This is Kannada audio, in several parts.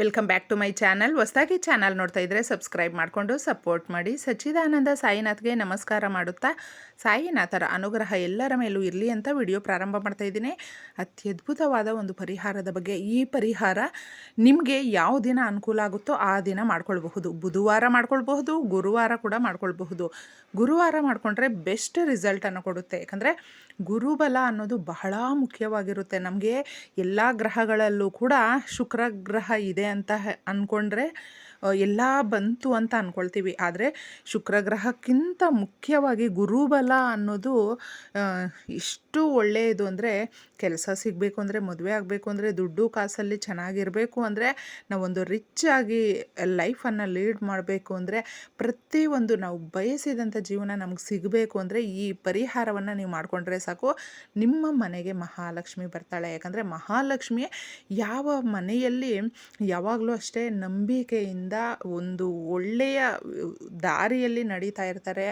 Welcome back to my channel ಹೊಸದಾಗಿ ಚಾನಲ್ ನೋಡ್ತಾ ಇದ್ದರೆ ಸಬ್ಸ್ಕ್ರೈಬ್ ಮಾಡಿಕೊಂಡು ಸಪೋರ್ಟ್ ಮಾಡಿ. ಸಚ್ಚಿದಾನಂದ ಸಾಯಿನಾಥ್ಗೆ ನಮಸ್ಕಾರ ಮಾಡುತ್ತಾ. ಸಾಯಿನಾಥರ ಅನುಗ್ರಹ ಎಲ್ಲರ ಮೇಲೂ ಇರಲಿ ಅಂತ ವಿಡಿಯೋ ಪ್ರಾರಂಭ ಮಾಡ್ತಾ ಇದ್ದೀನಿ. ಅತ್ಯದ್ಭುತವಾದ ಒಂದು ಪರಿಹಾರದ ಬಗ್ಗೆ ಈ ಪರಿಹಾರ ನಿಮಗೆ ಯಾವ ದಿನ ಅನುಕೂಲ ಆಗುತ್ತೋ ಆ ದಿನ ಮಾಡ್ಕೊಳ್ಬಹುದು. ಬುಧವಾರ ಮಾಡ್ಕೊಳ್ಬಹುದು, ಗುರುವಾರ ಕೂಡ ಮಾಡ್ಕೊಳ್ಬಹುದು. ಗುರುವಾರ ಮಾಡಿಕೊಂಡ್ರೆ ಬೆಸ್ಟ್ ರಿಸಲ್ಟನ್ನು ಕೊಡುತ್ತೆ. ಯಾಕಂದರೆ ಗುರುಬಲ ಅನ್ನೋದು ಬಹಳ ಮುಖ್ಯವಾಗಿರುತ್ತೆ. ನಮಗೆ ಎಲ್ಲ ಗ್ರಹಗಳಲ್ಲೂ ಕೂಡ ಶುಕ್ರ ಗ್ರಹ ಇದೆ ಅಂತ ಅಂದ್ಕೊಂಡ್ರೆ ಎಲ್ಲ ಬಂತು ಅಂತ ಅಂದ್ಕೊಳ್ತೀವಿ ಆದರೆ ಶುಕ್ರ ಗ್ರಹಕ್ಕಿಂತ ಮುಖ್ಯವಾಗಿ ಗುರುಬಲ ಅನ್ನೋದು ಇಷ್ಟು ಒಳ್ಳೆಯದು ಅಂದರೆ ಕೆಲಸ ಸಿಗಬೇಕು ಅಂದರೆ, ಮದುವೆ ಆಗಬೇಕು ಅಂದರೆ, ದುಡ್ಡು ಕಾಸಲ್ಲಿ ಚೆನ್ನಾಗಿರಬೇಕು ಅಂದರೆ, ನಾವೊಂದು ರಿಚ್ ಆಗಿ ಲೈಫನ್ನು ಲೀಡ್ ಮಾಡಬೇಕು ಅಂದರೆ ಪ್ರತಿಯೊಂದು ನಾವು ಬಯಸಿದಂಥ ಜೀವನ ನಮಗೆ ಸಿಗಬೇಕು ಅಂದರೆ, ಈ ಪರಿಹಾರವನ್ನು ನೀವು ಮಾಡಿಕೊಂಡ್ರೆ ಸಾಕು. ನಿಮ್ಮ ಮನೆಗೆ ಮಹಾಲಕ್ಷ್ಮಿ ಬರ್ತಾಳೆ. ಯಾಕಂದರೆ ಮಹಾಲಕ್ಷ್ಮಿ ಯಾವ ಮನೆಯಲ್ಲಿ ಯಾವಾಗಲೂ ಅಷ್ಟೇ ನಂಬಿಕೆಯಿಂದ ಒಂದು ಒಳ್ಳೆಯ ದಾರಿಯಲ್ಲಿ ನಡೀತಾ ಇರ್ತಾರೆ.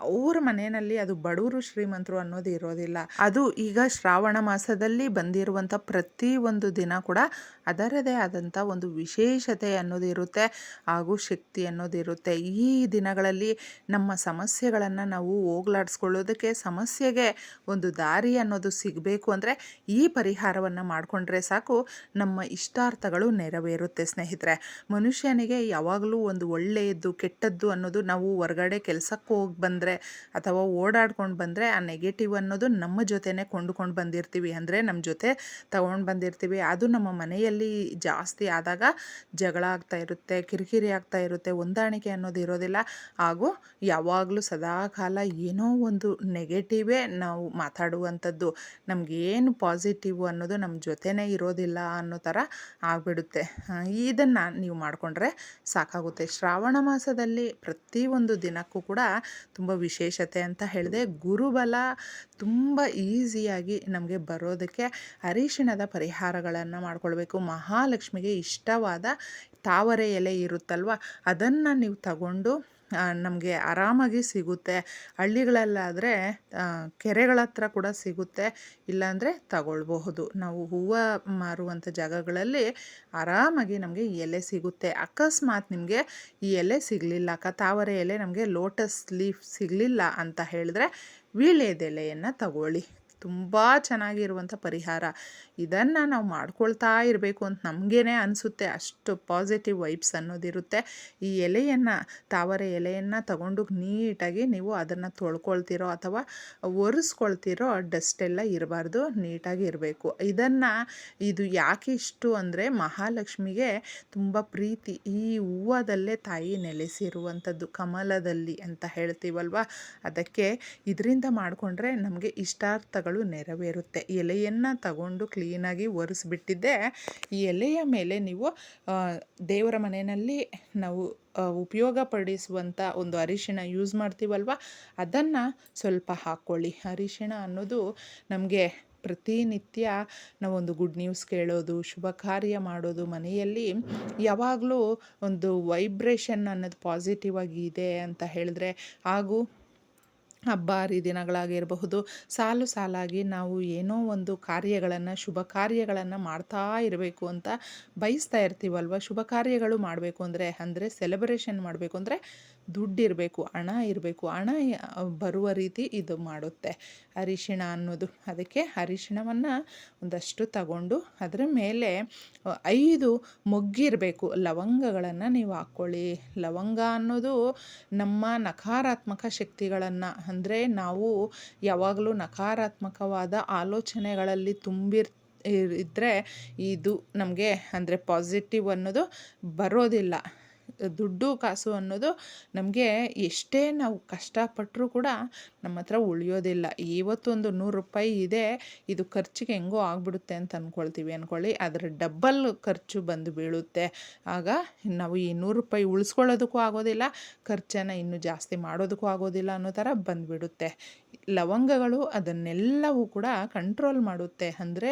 ಅವ್ರ ಮನೆಯಲ್ಲಿ ಅದು ಬಡವರು ಶ್ರೀಮಂತರು ಅನ್ನೋದು ಇರೋದಿಲ್ಲ. ಅದು ಈಗ ಶ್ರಾವಣ ಮಾಸದಲ್ಲಿ ಬಂದಿರುವಂಥ ಪ್ರತಿ ಒಂದು ದಿನ ಕೂಡ ಅದರದೇ ಆದಂಥ ಒಂದು ವಿಶೇಷತೆ ಅನ್ನೋದು ಇರುತ್ತೆ. ಹಾಗೂ ಶಕ್ತಿ ಅನ್ನೋದು ಇರುತ್ತೆ. ಈ ದಿನಗಳಲ್ಲಿ ನಮ್ಮ ಸಮಸ್ಯೆಗಳನ್ನು ನಾವು ಹೋಗ್ಲಾಡಿಸ್ಕೊಳ್ಳೋದಕ್ಕೆ ಸಮಸ್ಯೆಗೆ ಒಂದು ದಾರಿ ಅನ್ನೋದು ಸಿಗಬೇಕು ಅಂದರೆ ಈ ಪರಿಹಾರವನ್ನು ಮಾಡಿಕೊಂಡ್ರೆ ಸಾಕು. ನಮ್ಮ ಇಷ್ಟಾರ್ಥಗಳು ನೆರವೇರುತ್ತೆ ಸ್ನೇಹಿತರೆ. ಮನುಷ್ಯನಿಗೆ ಯಾವಾಗಲೂ ಒಂದು ಒಳ್ಳೆಯದು ಕೆಟ್ಟದ್ದು ಅನ್ನೋದು ನಾವು ಹೊರಗಡೆ ಕೆಲಸಕ್ಕೆ ಹೋಗಿ ಬಂದರೆ ಅಥವಾ ಓಡಾಡ್ಕೊಂಡು ಬಂದರೆ ಆ ನೆಗೆಟಿವ್ ಅನ್ನೋದು ನಮ್ಮ ಜೊತೆನೇ ಕೊಂಡುಕೊಂಡು ಬಂದಿರ್ತೀವಿ. ಅಂದರೆ ನಮ್ಮ ಜೊತೆ ತಗೊಂಡು ಬಂದಿರ್ತೀವಿ. ಅದು ನಮ್ಮ ಮನೆಯಲ್ಲಿ ಜಾಸ್ತಿ ಆದಾಗ ಜಗಳ ಆಗ್ತಾ ಇರುತ್ತೆ, ಕಿರಿಕಿರಿ ಆಗ್ತಾ ಇರುತ್ತೆ, ಹೊಂದಾಣಿಕೆ ಅನ್ನೋದು ಇರೋದಿಲ್ಲ. ಹಾಗೂ ಯಾವಾಗಲೂ ಸದಾ ಕಾಲ ಏನೋ ಒಂದು ನೆಗೆಟಿವೇ ನಾವು ಮಾತಾಡುವಂಥದ್ದು. ನಮಗೇನು ಪಾಸಿಟಿವ್ ಅನ್ನೋದು ನಮ್ಮ ಜೊತೆನೇ ಇರೋದಿಲ್ಲ ಅನ್ನೋ ಥರ ಆಗಿಬಿಡುತ್ತೆ. ಇದನ್ನು ನೀವು ಮಾಡಿಕೊಂಡ್ರೆ ಸಾಕಾಗುತ್ತೆ. ಶ್ರಾವಣ ಮಾಸದಲ್ಲಿ ಪ್ರತಿಯೊಂದು ದಿನಕ್ಕೂ ಕೂಡ ತುಂಬ ವಿಶೇಷತೆ ಅಂತ ಹೇಳಿದೆ, ಗುರುಬಲ ತುಂಬ ಈಸಿಯಾಗಿ ನಮಗೆ ಬರೋದಕ್ಕೆ ಅರಿಶಿಣದ ಪರಿಹಾರಗಳನ್ನು ಮಾಡ್ಕೊಳ್ಬೇಕು. ಮಹಾಲಕ್ಷ್ಮಿಗೆ ಇಷ್ಟವಾದ ತಾವರೆ ಎಲೆ ಇರುತ್ತಲ್ವ, ಅದನ್ನು ನೀವು ತಗೊಂಡು ನಮಗೆ ಆರಾಮಾಗಿ ಸಿಗುತ್ತೆ. ಹಳ್ಳಿಗಳಲ್ಲಾದರೆ ಕೆರೆಗಳ ಹತ್ರ ಕೂಡ ಸಿಗುತ್ತೆ. ಇಲ್ಲಾಂದರೆ ತಗೊಳ್ಬಹುದು. ನಾವು ಹೂವು ಮಾರುವಂಥ ಜಾಗಗಳಲ್ಲಿ ಆರಾಮಾಗಿ ನಮಗೆ ಎಲೆ ಸಿಗುತ್ತೆ. ಅಕಸ್ಮಾತ್ ನಿಮಗೆ ಈ ಎಲೆ ಸಿಗಲಿಲ್ಲ, ಕತಾವರೆ ಎಲೆ ನಮಗೆ ಲೋಟಸ್ ಲೀಫ್ ಸಿಗಲಿಲ್ಲ ಅಂತ ಹೇಳಿದ್ರೆ, ವೀಳ್ಯದೆಲೆಯನ್ನು ತಗೊಳ್ಳಿ. ತುಂಬ ಚೆನ್ನಾಗಿರುವಂಥ ಪರಿಹಾರ. ಇದನ್ನು ನಾವು ಮಾಡ್ಕೊಳ್ತಾ ಇರಬೇಕು ಅಂತ ನಮಗೇನೆ ಅನಿಸುತ್ತೆ. ಅಷ್ಟು ಪಾಸಿಟಿವ್ ವೈಬ್ಸ್ ಅನ್ನೋದಿರುತ್ತೆ. ಈ ಎಲೆಯನ್ನು, ತಾವರೆ ಎಲೆಯನ್ನು ತಗೊಂಡು ನೀಟಾಗಿ ನೀವು ಅದನ್ನು ತೊಳ್ಕೊಳ್ತಿರೋ ಅಥವಾ ಒರೆಸ್ಕೊಳ್ತಿರೋ ಎಲ್ಲ ಇರಬಾರ್ದು. ನೀಟಾಗಿ ಇರಬೇಕು. ಇದನ್ನು ಇದು ಯಾಕೆ ಇಷ್ಟು ಅಂದರೆ ಮಹಾಲಕ್ಷ್ಮಿಗೆ ತುಂಬ ಪ್ರೀತಿ. ಈ ಹೂವದಲ್ಲೇ ತಾಯಿ ನೆಲೆಸಿರುವಂಥದ್ದು ಕಮಲದಲ್ಲಿ ಅಂತ ಹೇಳ್ತೀವಲ್ವ? ಅದಕ್ಕೆ ಇದರಿಂದ ಮಾಡಿಕೊಂಡ್ರೆ ನಮಗೆ ಇಷ್ಟಾರ್ಥಗಳು ನೆರವೇರುತ್ತೆ. ಎಲೆಯನ್ನು ತಗೊಂಡು ಕ್ಲೀನಾಗಿ ಒರೆಸ್ಬಿಟ್ಟಿದ್ದೆ. ಈ ಎಲೆಯ ಮೇಲೆ ನೀವು ದೇವರ ಮನೆಯಲ್ಲಿ ನಾವು ಉಪಯೋಗ ಪಡಿಸುವಂಥ ಒಂದು ಅರಿಶಿಣ ಯೂಸ್ ಮಾಡ್ತೀವಲ್ವ? ಅದನ್ನು ಸ್ವಲ್ಪ ಹಾಕ್ಕೊಳ್ಳಿ. ಅರಿಶಿಣ ಅನ್ನೋದು ನಮಗೆ ಪ್ರತಿನಿತ್ಯ ನಾವೊಂದು ಗುಡ್ ನ್ಯೂಸ್ ಕೇಳೋದು, ಶುಭ ಕಾರ್ಯ ಮಾಡೋದು, ಮನೆಯಲ್ಲಿ ಯಾವಾಗಲೂ ಒಂದು ವೈಬ್ರೇಷನ್ ಅನ್ನೋದು ಪಾಸಿಟಿವ್ ಆಗಿ ಇದೆ ಅಂತ ಹೇಳಿದ್ರೆ, ಹಾಗೂ ಹಬ್ಬ ಹರಿದಿನಗಳಾಗಿರಬಹುದು ಸಾಲು ಸಾಲಾಗಿ ನಾವು ಏನೋ ಒಂದು ಕಾರ್ಯಗಳನ್ನು, ಶುಭ ಕಾರ್ಯಗಳನ್ನು ಮಾಡ್ತಾ ಇರಬೇಕು ಅಂತ ಬಯಸ್ತಾ ಇರ್ತೀವಲ್ವ? ಶುಭ ಕಾರ್ಯಗಳು ಮಾಡಬೇಕು ಅಂದರೆ ಅಂದರೆ ಸೆಲೆಬ್ರೇಷನ್ ಮಾಡಬೇಕು ಅಂದರೆ ದುಡ್ಡಿರಬೇಕು, ಹಣ ಇರಬೇಕು, ಹಣ ಬರುವ ರೀತಿ ಇದು ಮಾಡುತ್ತೆ. ಅರಿಶಿಣ ಅನ್ನೋದು. ಅದಕ್ಕೆ ಅರಿಶಿಣವನ್ನು ಒಂದಷ್ಟು ತಗೊಂಡು ಅದರ ಮೇಲೆ ಐದು ಮೊಗ್ಗಿರಬೇಕು. ಲವಂಗಗಳನ್ನು ನೀವು ಹಾಕ್ಕೊಳ್ಳಿ. ಲವಂಗ ಅನ್ನೋದು ನಮ್ಮ ನಕಾರಾತ್ಮಕ ಶಕ್ತಿಗಳನ್ನು, ಅಂದರೆ ನಾವು ಯಾವಾಗಲೂ ನಕಾರಾತ್ಮಕವಾದ ಆಲೋಚನೆಗಳಲ್ಲಿ ತುಂಬಿರ್ ಇದ್ದರೆ ಇದು ನಮಗೆ ಅಂದರೆ ಪಾಸಿಟಿವ್ ಅನ್ನೋದು ಬರೋದಿಲ್ಲ. ದುಡ್ಡು, ಕಾಸು ಅನ್ನೋದು ನಮಗೆ ಎಷ್ಟೇ ನಾವು ಕಷ್ಟಪಟ್ಟರೂ ಕೂಡ ನಮ್ಮ ಹತ್ರ ಉಳಿಯೋದಿಲ್ಲ. ಇವತ್ತೊಂದು ನೂರು ರೂಪಾಯಿ ಇದೆ, ಇದು ಖರ್ಚಿಗೆ ಹೆಂಗೋ ಆಗಿಬಿಡುತ್ತೆ ಅಂತ ಅಂದ್ಕೊಳ್ತೀವಿ ಅಂದ್ಕೊಳ್ಳಿ ಅದರ ಡಬ್ಬಲ್ ಖರ್ಚು ಬಂದು ಬೀಳುತ್ತೆ. ಆಗ ನಾವು ಈ ನೂರು ರೂಪಾಯಿ ಉಳಿಸ್ಕೊಳ್ಳೋದಕ್ಕೂ ಆಗೋದಿಲ್ಲ, ಖರ್ಚನ್ನು ಇನ್ನೂ ಜಾಸ್ತಿ ಮಾಡೋದಕ್ಕೂ ಆಗೋದಿಲ್ಲ ಅನ್ನೋ ಥರ ಬಂದುಬಿಡುತ್ತೆ. ಲವಂಗಗಳು ಅದನ್ನೆಲ್ಲವೂ ಕೂಡ ಕಂಟ್ರೋಲ್ ಮಾಡುತ್ತೆ. ಅಂದರೆ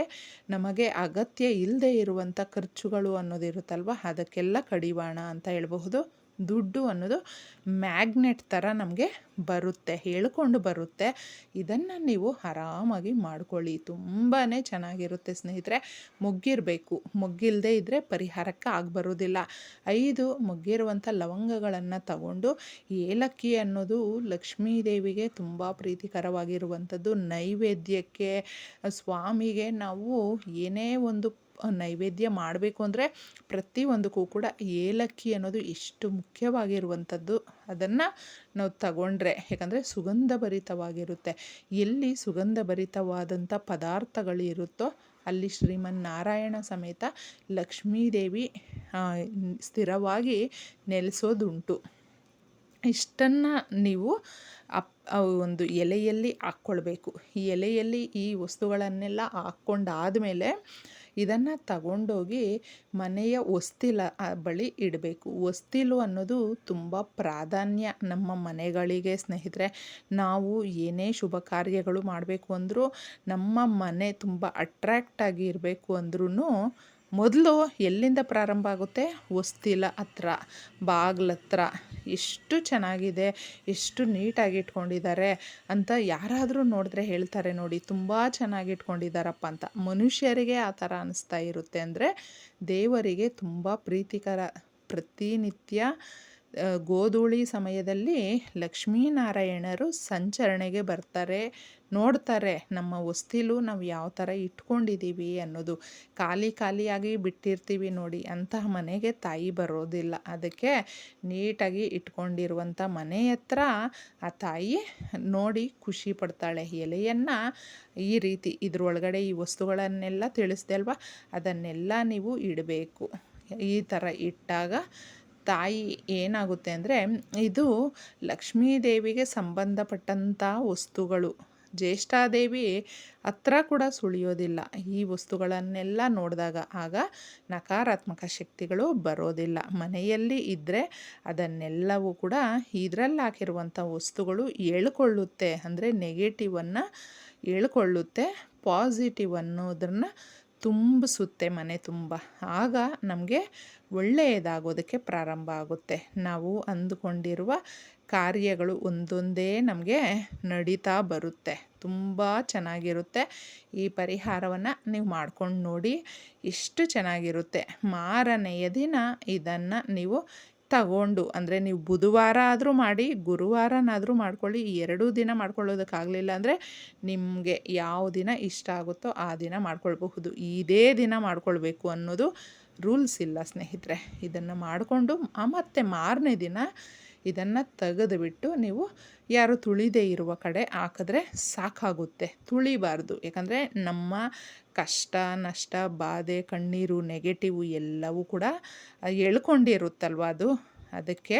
ನಮಗೆ ಅಗತ್ಯ ಇಲ್ಲದೆ ಇರುವಂಥ ಖರ್ಚುಗಳು ಅನ್ನೋದಿರುತ್ತಲ್ವ? ಅದಕ್ಕೆಲ್ಲ ಕಡಿವಾಣ ಅಂತ ಹೇಳ್ಬಹುದು. ದುಡ್ಡು ಅನ್ನೋದು ಮ್ಯಾಗ್ನೆಟ್ ಥರ ನಮಗೆ ಬರುತ್ತೆ, ಹೇಳ್ಕೊಂಡು ಬರುತ್ತೆ. ಇದನ್ನು ನೀವು ಆರಾಮಾಗಿ ಮಾಡ್ಕೊಳ್ಳಿ. ತುಂಬಾ ಚೆನ್ನಾಗಿರುತ್ತೆ ಸ್ನೇಹಿತರೆ. ಮೊಗ್ಗಿರಬೇಕು. ಮೊಗ್ಗಿಲ್ಲದೆ ಇದ್ದರೆ ಪರಿಹಾರಕ್ಕೆ ಆಗಬರೋದಿಲ್ಲ. ಐದು ಮುಗ್ಗಿರುವಂಥ ಲವಂಗಗಳನ್ನು ತಗೊಂಡು ಏಲಕ್ಕಿ ಅನ್ನೋದು ಲಕ್ಷ್ಮೀ ದೇವಿಗೆ ತುಂಬ ಪ್ರೀತಿಕರವಾಗಿರುವಂಥದ್ದು. ನೈವೇದ್ಯಕ್ಕೆ, ಸ್ವಾಮಿಗೆ ನಾವು ಏನೇ ಒಂದು ನೈವೇದ್ಯ ಮಾಡಬೇಕು ಅಂದರೆ ಪ್ರತಿಯೊಂದಕ್ಕೂ ಕೂಡ ಏಲಕ್ಕಿ ಅನ್ನೋದು ಎಷ್ಟು ಮುಖ್ಯವಾಗಿರುವಂಥದ್ದು. ಅದನ್ನು ನಾವು ತಗೊಂಡ್ರೆ, ಯಾಕಂದರೆ ಸುಗಂಧಭರಿತವಾಗಿರುತ್ತೆ. ಎಲ್ಲಿ ಸುಗಂಧಭರಿತವಾದಂಥ ಪದಾರ್ಥಗಳಿರುತ್ತೋ ಅಲ್ಲಿ ಶ್ರೀಮನ್ನಾರಾಯಣ ಸಮೇತ ಲಕ್ಷ್ಮೀದೇವಿ ಸ್ಥಿರವಾಗಿ ನೆಲೆಸೋದುಂಟು. ಇಷ್ಟನ್ನು ನೀವು ಅಪ್ ಒಂದು ಎಲೆಯಲ್ಲಿ ಹಾಕ್ಕೊಳ್ಬೇಕು. ಈ ಎಲೆಯಲ್ಲಿ ಈ ವಸ್ತುಗಳನ್ನೆಲ್ಲ ಹಾಕ್ಕೊಂಡಾದಮೇಲೆ ಇದನ್ನು ತಗೊಂಡೋಗಿ ಮನೆಯ ಹೊಸ್ತಿಲ ಬಳಿ ಇಡಬೇಕು. ಹೊಸ್ತಿಲು ಅನ್ನೋದು ತುಂಬ ಪ್ರಾಧಾನ್ಯ ನಮ್ಮ ಮನೆಗಳಿಗೆ ಸ್ನೇಹಿತರೆ. ನಾವು ಏನೇ ಶುಭ ಕಾರ್ಯಗಳು ಮಾಡಬೇಕು ಅಂದರೂ ನಮ್ಮ ಮನೆ ತುಂಬ ಅಟ್ರ್ಯಾಕ್ಟಾಗಿ ಇರಬೇಕು ಅಂದ್ರೂ ಮೊದಲು ಎಲ್ಲಿಂದ ಪ್ರಾರಂಭ ಆಗುತ್ತೆ? ಹೊಸ್ತಿಲ ಹತ್ರ, ಬಾಗ್ಲ ಹತ್ರ. ಎಷ್ಟು ಚೆನ್ನಾಗಿದೆ, ಎಷ್ಟು ನೀಟಾಗಿ ಇಟ್ಕೊಂಡಿದ್ದಾರೆ ಅಂತ ಯಾರಾದರೂ ನೋಡಿದ್ರೆ ಹೇಳ್ತಾರೆ ನೋಡಿ. ತುಂಬ ಚೆನ್ನಾಗಿ ಇಟ್ಕೊಂಡಿದ್ದಾರಪ್ಪ ಅಂತ. ಮನುಷ್ಯರಿಗೆ ಆ ಥರ ಅನಿಸ್ತಾ ಇರುತ್ತೆ ಅಂದರೆ ದೇವರಿಗೆ ತುಂಬ ಪ್ರೀತಿಕರ ಪ್ರತಿನಿತ್ಯ ಗೋಧೂಳಿ ಸಮಯದಲ್ಲಿ ಲಕ್ಷ್ಮೀನಾರಾಯಣರು ಸಂಚರಣೆಗೆ ಬರ್ತಾರೆ, ನೋಡ್ತಾರೆ ನಮ್ಮ ಹೊಸ್ತಿಲು ನಾವು ಯಾವ ಥರ ಇಟ್ಕೊಂಡಿದ್ದೀವಿ ಅನ್ನೋದು. ಖಾಲಿ ಖಾಲಿಯಾಗಿ ಬಿಟ್ಟಿರ್ತೀವಿ ನೋಡಿ, ಅಂತಹ ಮನೆಗೆ ತಾಯಿ ಬರೋದಿಲ್ಲ. ಅದಕ್ಕೆ ನೀಟಾಗಿ ಇಟ್ಕೊಂಡಿರುವಂಥ ಮನೆ ಹತ್ರ ಆ ತಾಯಿ ನೋಡಿ ಖುಷಿ ಪಡ್ತಾಳೆ. ಎಲೆಯನ್ನು ಈ ರೀತಿ ಇದ್ರೊಳಗಡೆ ಈ ವಸ್ತುಗಳನ್ನೆಲ್ಲ ತಿಳಿಸ್ದೆ ಅಲ್ವಾ? ಅದನ್ನೆಲ್ಲ ನೀವು ಇಡಬೇಕು. ಈ ಥರ ಇಟ್ಟಾಗ ತಾಯಿ ಏನಾಗುತ್ತೆ ಅಂದರೆ, ಇದು ಲಕ್ಷ್ಮೀ ದೇವಿಗೆ ಸಂಬಂಧಪಟ್ಟಂಥ ವಸ್ತುಗಳು. ಜ್ಯೇಷ್ಠಾದೇವಿ ಹತ್ರ ಕೂಡ ಸುಳಿಯೋದಿಲ್ಲ. ಈ ವಸ್ತುಗಳನ್ನೆಲ್ಲ ನೋಡಿದಾಗ ಆಗ ನಕಾರಾತ್ಮಕ ಶಕ್ತಿಗಳು ಬರೋದಿಲ್ಲ. ಮನೆಯಲ್ಲಿ ಇದ್ದರೆ ಅದನ್ನೆಲ್ಲವೂ ಕೂಡ ಇದರಲ್ಲಿ ಹಾಕಿರುವಂಥ ವಸ್ತುಗಳು ಹೇಳ್ಕೊಳ್ಳುತ್ತೆ. ಅಂದರೆ ನೆಗೆಟಿವನ್ನು ಹೇಳ್ಕೊಳ್ಳುತ್ತೆ ಪಾಸಿಟಿವ್ ಅನ್ನೋದನ್ನು ತುಂಬಿಸುತ್ತೆ ಮನೆ ತುಂಬ. ಆಗ ನಮಗೆ ಒಳ್ಳೆಯದಾಗೋದಕ್ಕೆ ಪ್ರಾರಂಭ ಆಗುತ್ತೆ. ನಾವು ಅಂದುಕೊಂಡಿರುವ ಕಾರ್ಯಗಳು ಒಂದೊಂದೇ ನಮಗೆ ನಡೀತಾ ಬರುತ್ತೆ. ತುಂಬ ಚೆನ್ನಾಗಿರುತ್ತೆ. ಈ ಪರಿಹಾರವನ್ನು ನೀವು ಮಾಡ್ಕೊಂಡು ನೋಡಿ ಎಷ್ಟು ಚೆನ್ನಾಗಿರುತ್ತೆ. ಮಾರನೆಯ ದಿನ ಇದನ್ನು ನೀವು ತಗೊಂಡು, ಅಂದರೆ ನೀವು ಬುಧವಾರ ಆದರೂ ಮಾಡಿ, ಗುರುವಾರನಾದರೂ ಮಾಡ್ಕೊಳ್ಳಿ ಎರಡೂ ದಿನ ಮಾಡ್ಕೊಳ್ಳೋದಕ್ಕಾಗಲಿಲ್ಲ ಅಂದರೆ ನಿಮಗೆ ಯಾವ ದಿನ ಇಷ್ಟ ಆಗುತ್ತೋ ಆ ದಿನ ಮಾಡ್ಕೊಳ್ಬಹುದು. ಇದೇ ದಿನ ಮಾಡ್ಕೊಳ್ಬೇಕು ಅನ್ನೋದು ರೂಲ್ಸ್ ಇಲ್ಲ ಸ್ನೇಹಿತರೆ. ಇದನ್ನು ಮಾಡಿಕೊಂಡು ಮತ್ತೆ ಮಾರನೇ ದಿನ ಇದನ್ನು ತೆಗೆದುಬಿಟ್ಟು ನೀವು ಯಾರು ತುಳಿದೇ ಇರುವ ಕಡೆ ಹಾಕಿದ್ರೆ ಸಾಕಾಗುತ್ತೆ. ತುಳಿಬಾರ್ದು. ಯಾಕಂದರೆ ನಮ್ಮ ಕಷ್ಟ, ನಷ್ಟ, ಬಾಧೆ, ಕಣ್ಣೀರು ನೆಗೆಟಿವ್ ಎಲ್ಲವೂ ಕೂಡ ಎಳ್ಕೊಂಡಿರುತ್ತಲ್ವ ಅದು? ಅದಕ್ಕೆ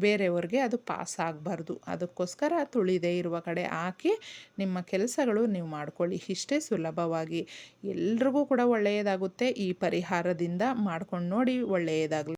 ಬೇರೆಯವ್ರಿಗೆ ಅದು ಪಾಸ್ ಆಗಬಾರ್ದು. ಅದಕ್ಕೋಸ್ಕರ ತುಳಿದೇ ಇರುವ ಕಡೆ ಹಾಕಿ ನಿಮ್ಮ ಕೆಲಸಗಳು ನೀವು ಮಾಡ್ಕೊಳ್ಳಿ. ಇಷ್ಟೇ ಸುಲಭವಾಗಿ. ಎಲ್ರಿಗೂ ಕೂಡ ಒಳ್ಳೆಯದಾಗುತ್ತೆ. ಈ ಪರಿಹಾರದಿಂದ ಮಾಡ್ಕೊಂಡು ನೋಡಿ ಒಳ್ಳೆಯದಾಗಲಿ